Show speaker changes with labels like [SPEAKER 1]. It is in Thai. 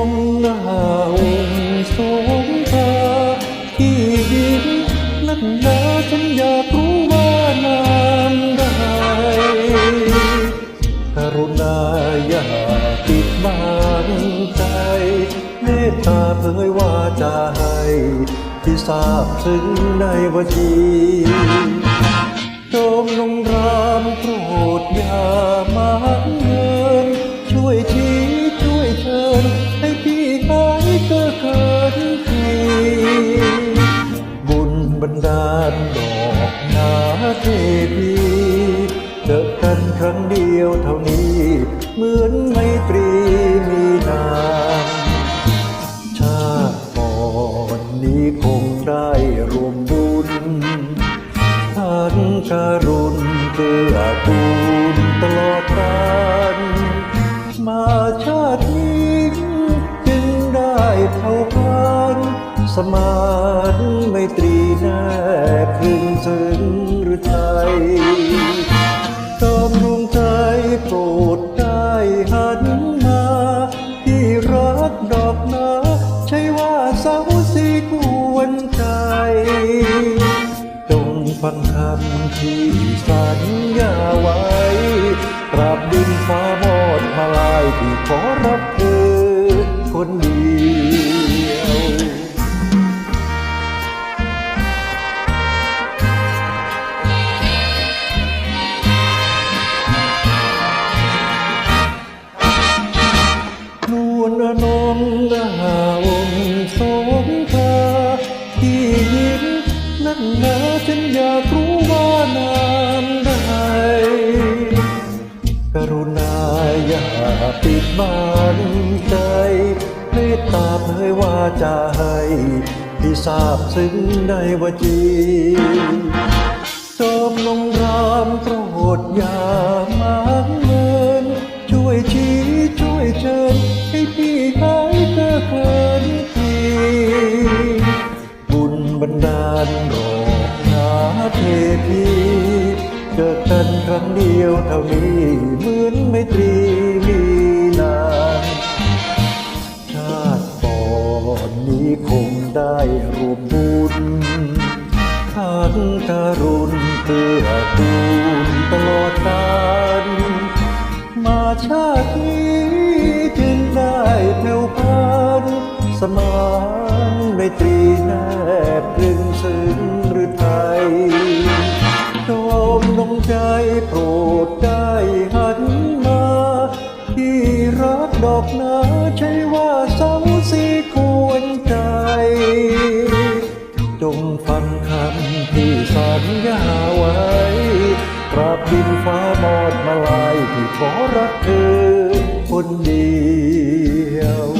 [SPEAKER 1] องหน้าองค์สงตาที่ยิ้มนักหนาฉันอยากรู้ว่านานใดกรุณาอย่าปิดบังใจ เมตตาเผยว่าจะให้ที่ทราบซึ้งในวันีโจมลงรามโปรดยา บันดาลดอกนาเทพีเจอกันครั้งเดียวเท่านี้ เหมือนไมตรีมีนามชาติก่อนนี้คงได้รวมบุญท่านการุ สมานไม่ตรีแนบพึงซึ้งหรือไทยตามดวงใจโปรดได้หันมาที่รักดอกนาใช่ว่าสาวสีกวนใจ จงฟังคำที่สัญญาไว้ตราบ อนงดาวงสมทาที่ยินนั่นนาฉันอยากรู้ว่านามใดกรุณาอย่าปิดบังใจเมตตาเผยว่าจะให้ที่ทราบซึ้งในวจีจอมลงรามโปรดอย่ามาเมินช่วยชี้ช่วยเชิญให้พี่ เทพีเจอกันครั้งเดียวเท่านี้เหมือนไม่ตรีมีนานชาติก่อนนี้คงได้รวมบุญทานการุณเพื่อกูลตลอดกาลมาชาตินี้จึงได้แผ่วพันสมานไม่ตรีแนบพรึง ดอกหนาใช่ว่าเสาสีควรใจ จงฟังคำที่สัญญาไว้ปราบดินฟ้ามอดมาลายที่ขอรักเธอคนเดียว